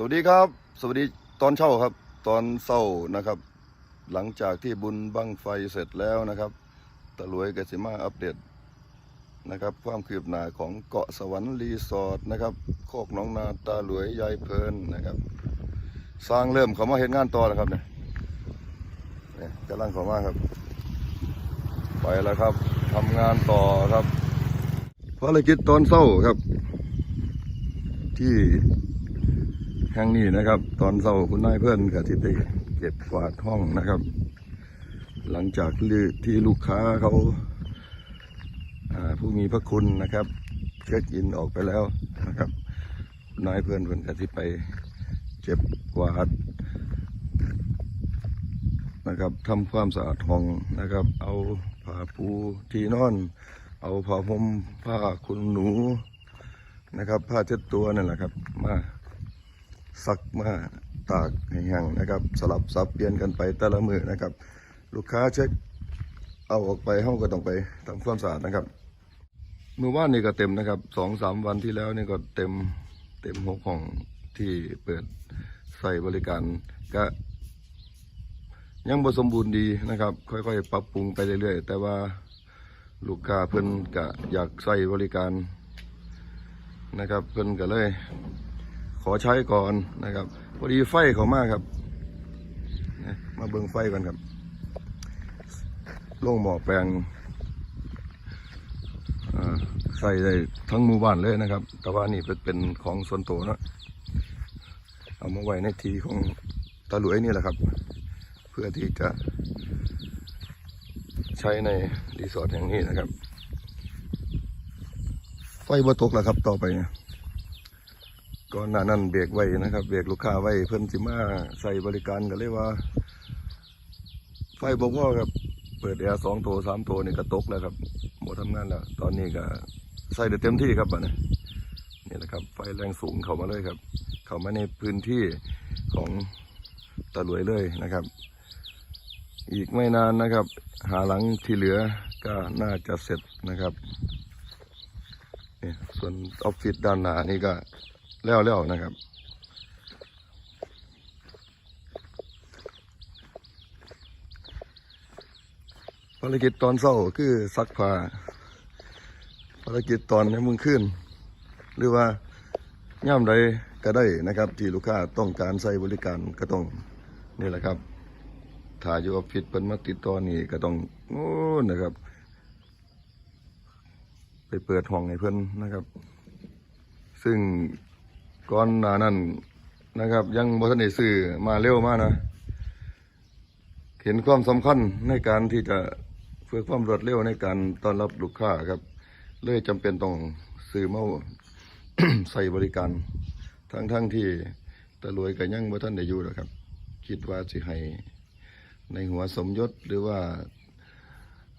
สวัสดีครับ สวัสดีตอนเช้าครับ ตอนเช้านะครับ หลังจากที่บุญบังไฟเสร็จแล้วนะครับตะลวยกสิมาอัปเดตนะครับ ความคืบหน้าของเกาะสวรรค์รีสอร์ทนะครับโคกหน้องนาตาหลวยยายเพลินนะครับ สร้างเริ่มเขามาเห็นงานต่อแล้วครับเนี่ยเนี่ยกำลังเขามาครับ ไปแล้วครับทำงานต่อครับภารกิจตอนเช้าครับ ที่ แห่งนี้นะครับ ตอนเช้าคุณนายเพื่อนกับที่ไปเก็บกวาดห้องนะครับ หลังจากที่ลูกค้าเขาาผู้มีพระคุณนะครับเช็คอินออกไปแล้วนะครับคุณนายเพื่อนเพื่อนกับที่ไปเก็บกวาดนะครับทำความสะอาดห้องนะครับ เอาผ้าปูที่นอน เอาผ้าห่มผ้าคุณหนูนะครับ ผ้าเช็ดตัวนั่นแหละครับมา ซักมาตากให้แห้งนะครับ สลับซับเปลี่ยนกันไปแต่ละมือนะครับ ลูกค้าเช็คเอาออกไปห้องก็ต้องไปทำความสะอาดนะครับเมื่อวานนี่ก็เต็มนะครับสองสามวันที่แล้วนี่ก็เต็มเต็มหกห้องที่เปิดใส่บริการก็ยังบ่สมบูรณ์ดีนะครับ ค่อยๆ ปรับปรุงไปเรื่อยๆ แต่ว่าลูกค้าเพิ่นก็อยากใส่บริการนะครับ เพิ่นก็เลย อใช้ก่อนนะครับ พอดีไฟเขามากครับ มาเบิ่งไฟกันครับโล่งหมอแปลงใส่ได้ทั้งหมู่บ้านเลยนะครับ แต่ว่านี่เป็นเป็นของส่วนตัวเนาะเอามาไว้ในทีของตาหลวยนี่แหละครับ เพื่อที่จะใช้ในรีสอร์ทแห่งนี้นะครับ ไฟบ่ตกแล้วครับต่อไปเนี่ย ก่อนหน้านั้นเบรกไว้นะครับเบรกลูกค้าไว้เพิ่นสิมาใส่บริการก็เลยว่า ไฟบ่พอครับเปิดแอร์สองตัวสามตัวนี่ก็ตกแล้วครับหมดทำงานแล้ว ตอนนี้ก็ใส่ได้เต็มที่ครับบัดนี้นี่แหละครับ ไฟแรงสูงเข้ามาเลยครับ เข้ามาในพื้นที่ของตะลวยเลยนะครับ อีกไม่นานนะครับ หาหลังที่เหลือก็น่าจะเสร็จนะครับนี่ส่วนออฟฟิศด้านหน้านี่ก็ แล้วแล้วนะครับภารกิจตอนเช้าคือซักผ้าภารกิจตอนนี้มึงขึ้น หรือว่าย่ามใดก็ได้นะครับ ที่ลูกค้าต้องการใช้บริการก็ต้องนี่แหละครับถ้าอยู่ออฟฟิศเพิ่นมาติดตอนี่ก็ต้องโอ้นะครับ ไปเปิดห้องให้เพื่อนนะครับ ซึ่ง ก่อนหน้านั้นนะครับ ยังบทันได้ซื้อมาเร็วมากนะ เห็นความสำคัญในการที่จะเพื่อความรวดเร็วในการต้อนรับลูกค้าครับ เลยจำเป็นต้องซื้อมาใส่บริการ ทั้งๆที่ตะรวยกับยังบ่ท่านได้อยู่หรอกครับ คิดว่าสิให้ในหัวสมยศหรือว่า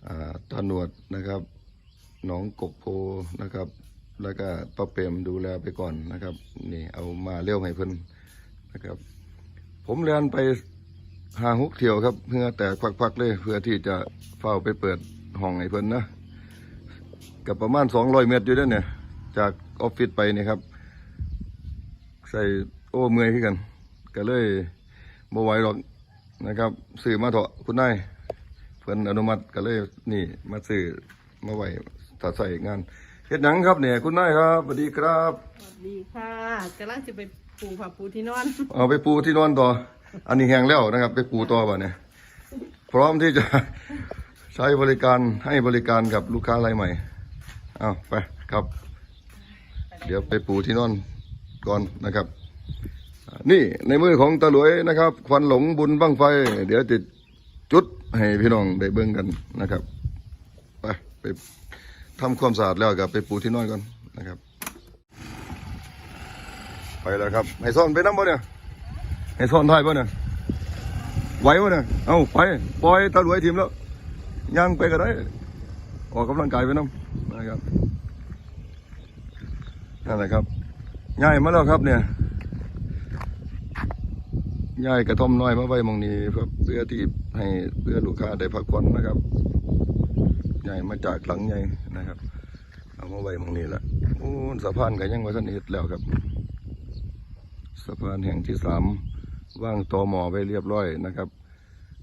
อ่าตาหนวดนะครับ หนองกกโพนะครับ แล้วก็ป้าเปรมดูแลไปก่อนนะครับ นี่เอามาเร็วให้เพิ่นนะครับ ผมเรียนไปหาฮุกเที่ยวครับเพื่อแต่ควักๆเลยเพื่อที่จะเฝ้าไปเปิดห้องให้เพิ่นนะกับประมาณสองร้อยเมตรอยู่ด้อเนี่ย จากออฟฟิศไปนี่ครับ ใส่โอ้เมื่อยขึ้นกัน ก็เลยบ่ไหวหรอกนะครับซื้อมาเถอะคุณนายเพิ่นอนุมัติก็เลยนี่มาซื้อมาไหว้ถ้าใส่งาน เฮ็ดหยังครับเนี่ยคุณนายครับสวัสดีครับสวัสดีค่ะกำลังจะไปปูผ้าปูที่นอน เอาไปปูที่นอนต่อ อันนี้แห้งแล้วนะครับ ไปปูต่อบ่เนี่ยพร้อมที่จะใช้บริการให้บริการกับลูกค้ารายใหม่เอาไปครับ เดี๋ยวไปปูที่นอนก่อนนะครับอ่านี่ในมือของตาหลวยนะครับควันหลงบุญบั้งไฟ เดี๋ยวติดจุดให้พี่น้องได้เบิ่งกันนะครับ ไปไป ทำความสะอาดแล้วกับไปปูที่นอนก่อนนะครับ ไปแล้วครับให้ซ่อนไปน้ำบ่เนี่ยให้ซ่อนท้ายบ่เนี่ยไหวบ่เนี่ยเอาไปปล่อยตาหลวยทีมแล้วย่างไปก็ได้ออกกำลังกายไปน้ำนะครับนั่นแหละครับย้ายมาแล้วครับเนี่ยย้ายกระท่อมน้อยมาไว้มองนี้เพื่อเพื่อที่ให้เพื่อลูกค้าได้พักผ่อนนะครับ ย้ายมาจากหลังใหญ่นะครับ เอามาไว้หมองนี้แหละโอ้สะพานก็ยังว่าท่านเฮ็ดแล้วครับ สะพานแห่งที่สามว่างตอหมอไว้เรียบร้อยนะครับ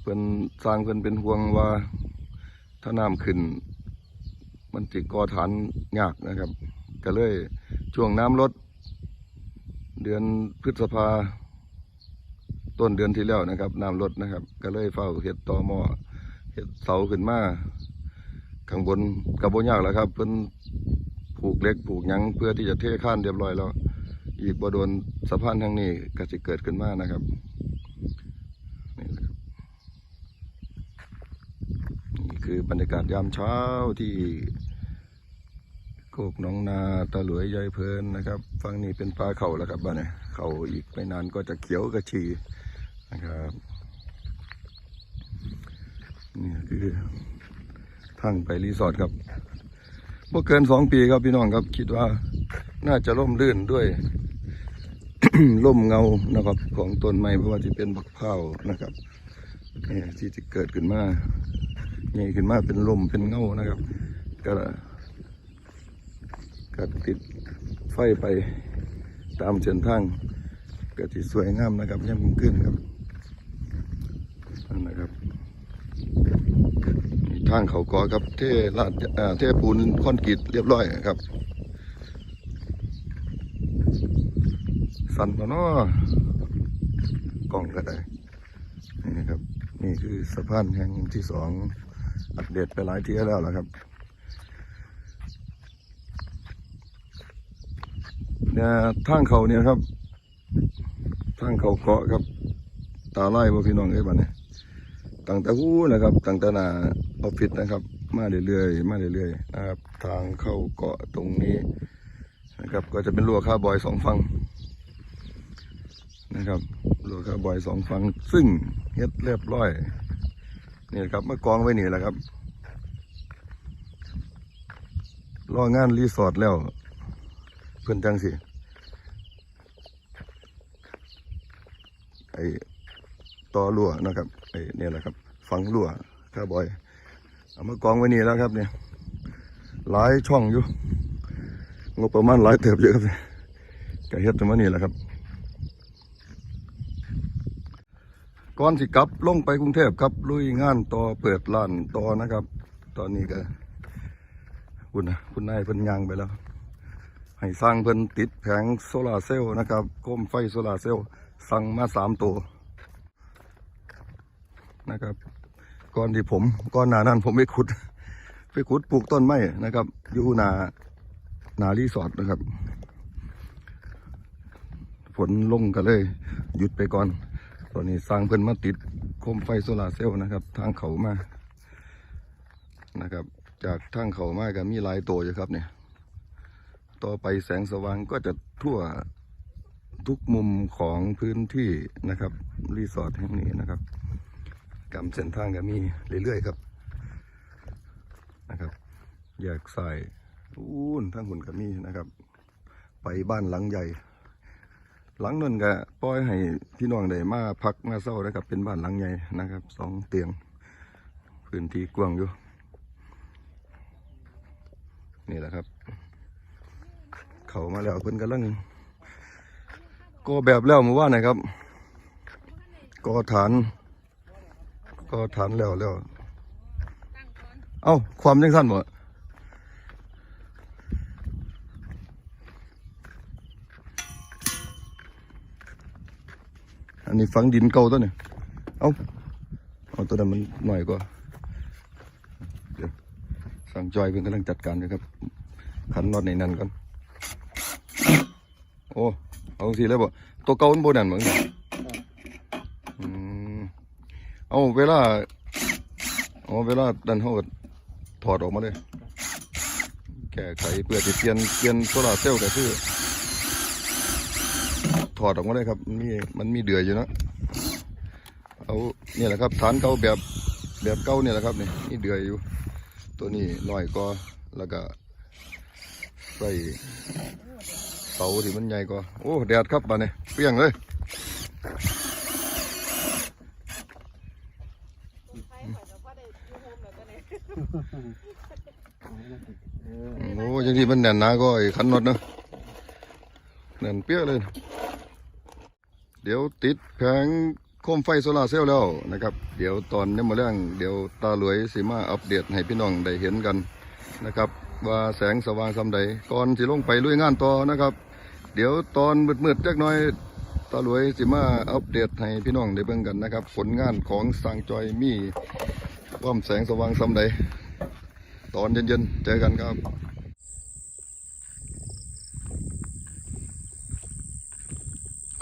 เพิ่นสร้างเพิ่นเป็นห่วงว่าถ้าน้ำขึ้น มันจิก่อฐานยากนะครับ ก็เลยช่วงน้ำลดเดือนพฤษภาต้นเดือนที่แล้วนะครับน้ำลดนะครับ ก็เลยเฝ้าเห็ดตอหมอเห็ดเสาขึ้นมา ข้างบนกระโบยากแล้วครับ เพิ่นผูกเล็กผูกยังเพื่อที่จะเทข้านเรียบร้อยแล้ว อีกบ่โดนสะพานทางนี้ก็จะเกิดขึ้นมานะครับนี่แหละครับนี่คือบรรยากาศยามเช้าที่โคกหน้องนาตะหลวยยายเพลินนะครับฝั่งนี้เป็นปลาเข่าแล้วครับบ้านเนี้เข่าอีกไม่นานก็จะเขียวกระชีนะครับนี่คือ ทางไปรีสอร์ทครับบ่เกินสองปีครับพี่น้องครับ คิดว่าน่าจะร่มรื่นด้วย ร่มเงานะครับ ของต้นไม้เพราะว่าที่เป็นบักเผาวนะครับนี่ที่จะเกิดขึ้นมาใหญ่ขึ้นมาเป็นลมเป็นเงานะครับ ก็ก็ติดไฟไปตามเส้นทางก็ที่สวยงามนะครับย่ำขึ้นครับนั่นนะครับนี่ทางเขากอครับเทลาดอ่าเทปูนคอนกรีตเรียบร้อยครับสั่นแล้วเนาะกล้องก็ได้นี่นะครับ นี่คือสะพานแห่งที่สองอัปเดตไปหลายเที่ยแล้วละครับเนี่ยทางเขาเนี่ยครับ ทางเขาเกาะครับ ตาไล่บ่พี่น้องเอ้ยบ้านนี้ ตั้งแต่หู้นะครับ ตั้งแต่หนาออฟฟิศนะครับ มาเรื่อยๆมาเรื่อยๆนะครับทางเข้าเกาะตรงนี้นะครับ ก็จะเป็นรั้วคาบอยสองฝั่งนะครับโลคาร์บอยสองฝั่งซึ่งเฮ็ดเรียบร้อยนี่ครับเมื่อกองไว้นี่แหละครับรองานรีสอร์ทแล้ว เพื่อนจังสิไอ ต่อรั่วนะครับไอ้เนี่ยแหละครับ ฝังรั่วคาร์บอย เอามากองไว้นี่แล้วครับเนี่ยหลายช่องอยู่งบประมาณหลายเติบเยอะครับเนี่ยก็เฮ็ดมานี่แหละครับก่อนสิกลับลงไปกรุงเทพครับลุยงานต่อเปิดร้านต่อนะครับ ตอนนี้ก็คุณนะคุณนายเพิ่นยางไปแล้ว ให้สร้างเพิ่นติดแผงโซลาร์เซลล์นะครับโคมไฟโซลาร์เซลล์สั่งมาสามตัว นะครับ ก่อนที่ผมก่อนหน้านั้นผมไปขุด ไปขุดปลูกต้นไม้นะครับ อยู่นานารีสอร์ทนะครับ ฝนลงก็เลย หยุดไปก่อน ตอนนี้สร้างเพิ่นมาติดโคมไฟโซลาร์เซลล์นะครับ ทางเขามานะครับ จากทางเขามาก็มีหลายตัวอยู่ครับเนี่ยต่อไปแสงสว่างก็จะทั่วทุกมุมของพื้นที่นะครับ รีสอร์ทแห่งนี้นะครับ กำเส้นทางก็มีเรื่อยๆครับนะครับแยากใสายอู้นทั้งหุ่นก็มีนะครับ ไปบ้านหลังใหญ่ หลังนั้นก็ปล่อยให้พี่น้องได้มาพักมาเศร้านะครับ เป็นบ้านหลังใหญ่นะครับสองเตียงพื้นที่กว้างอยู่นี่แหละครับ เขามาแล้วเพิ่นกำลังก็แบบแล้วเมื่อวานนะครับก็ฐาน ก็ฐานแล้วแล้ว เอ้า ความยังสั้นบ่อันนี้ฝังดินเก่าตัวเนี่ยเอ้า เอาตัวนั้นมันหน่อยกว่า เดี๋ยวสั่งจอยเพิ่นกำลังจัดการอยู่ครับ ขันน็อตในนั้นก่อนโอ้ เอาสิแล้วบ่ตัวเก่ามันบ่นั่นมั้งอืม เอาเวลาเอาเวลาดันเฮาก็ถอดออกมาเลย แก้ไขเพื่อจะเปลี่ยนเปลี่ยนโซลาเซลล์ก็คือ ถอดออกมาเลยครับ มันมีมันมีเดือยอยู่นะเอาเนี่ยแหละครับฐานเก่าแบบแบบเก่าเนี่ยแหละครับนี่นี่เดือยอยู่ ตัวนี้น้อยก็แล้วก็ใส่เสาที่มันใหญ่กว่าโอ้แดดครับบ้านนี้เปี้ยงเลย ใครข่อยก็บ่ได้อยู่โฮมแล้วก็เลย โอ้ยังที่มันแน่นหนาก็ไอ้ขันน็อตเนาะแน่นเปี้ยเลย เดี๋ยวติดแผงโคมไฟโซลาเซลล์แล้วนะครับ เดี๋ยวตอนนี้มาเรื่องเดี๋ยวตาหลวยสิมาอัปเดตให้พี่น้องได้เห็นกันนะครับ ว่าแสงสว่างซำใดก่อนสิลงไปลุยงานต่อนะครับ เดี๋ยวตอนมืดๆจักน่อยตาหลวยสิมาอัปเดตให้พี่น้องได้เบิ่งกันนะครับ ผลงานของสร้างจอยมี ความแสงสว่างซำใดตอนเย็นๆเจอกันครับ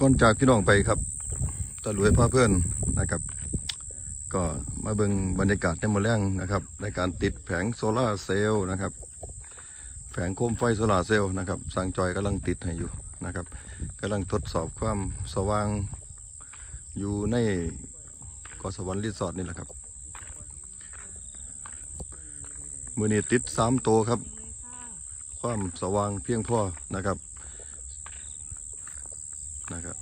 ก่อนจากพี่น้องไปครับตะลุยพาเพื่อนนะครับ ก็มาเบิ่งบรรยากาศในมอแรงนะครับ ในการติดแผงโซลาเซลล์นะครับ แผงโคมไฟโซลาเซลล์นะครับสร้างจอยกำลังติดให้อยู่นะครับกำลังทดสอบความสว่างอยู่ในกาะสวรรค์รีสอร์ทนี่แหละครับ มือนี้ติดสามตัวครับ ความสว่างเพียงพอนะครับนะครับ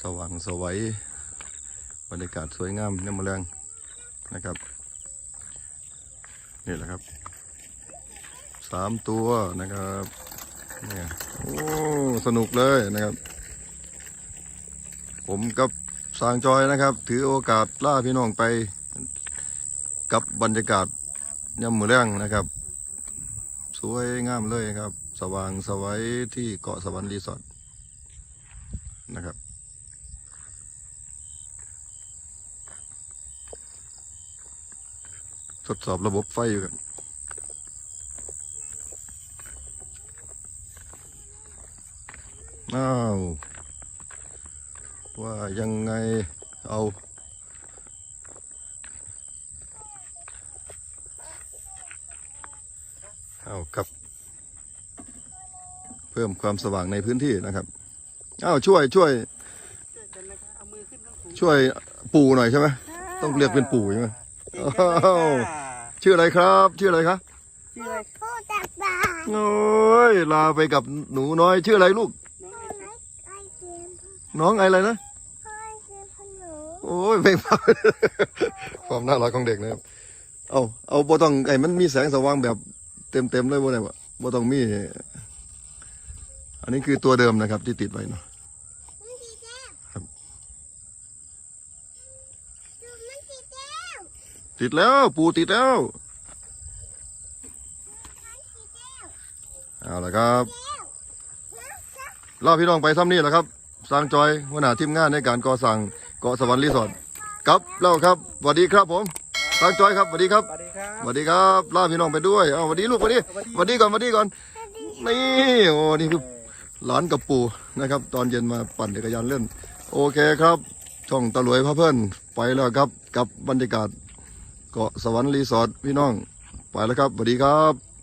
สว่างสวัยบรรยากาศสวยงามในมะแรงนะครับนี่แหละครับสามตัวนะครับเนี่ยโอ้สนุกเลยนะครับ ผมกับสางจอยนะครับ ถือโอกาสล่าพี่น้องไปกับบรรยากาศ ยามมือแรงนะครับ สวยงามเลยครับ สว่างสวัยที่เกาะสวรรค์รีสอร์ทนะครับทดสอบระบบไฟอยู่กันอ้าวว่ายังไงเอาครับ เพิ่มความสว่างในพื้นที่นะครับอ้าวช่วยช่วย ช่วยปู่หน่อยใช่ไหมต้องเรียกเป็นปู่ใช่ไหมอ้าวชื่ออะไรครับ ชื่ออะไรครับชื่ออะไรพูดจากบ้านโอ้ยลาไปกับหนูน้อย ชื่ออะไรลูกพ่อไหนไอเกมน้องอะไรนะพ่อไอเกมพนูโอ้ยเพลงฟังความน่ารักของเด็กนะครับ เอาเอาบ่ต้องไอ้มันมีแสงสว่างแบบเต็มเต็มๆเลยบ่ได้บ่บ่ต้องมี อันนี้คือตัวเดิมนะครับที่ติดไว้เนาะมันสีแดงครับดูมันสีแดงติดแล้วปู่ติดแล้วเอาละครับเล่าพี่น้องไปซ้ำนี่แหละครับ สร้างจอยหัวหน้าทีมงานในการก่อสร้างเกาะสวรรค์รีสอร์ทครับเล่าครับสวัสดีครับผมสร้างจอยครับสวัสดีครับสวัสดีครับสวัสดีครับล่าพี่น้องไปด้วยเอาสวัสดีลูกสวัสดีสวัสดีก่อนสวัสดีก่อนนี่โอ้นี่คือ หลานกับปู่นะครับ ตอนเย็นมาปั่นจักรยานเล่น โอเคครับช่องตะลวยพระเพื่อนไปแล้วครับกับบรรยากาศเกาะสวรรค์รีสอร์ทพี่น้อง ไปแล้วครับสวัสดีครับ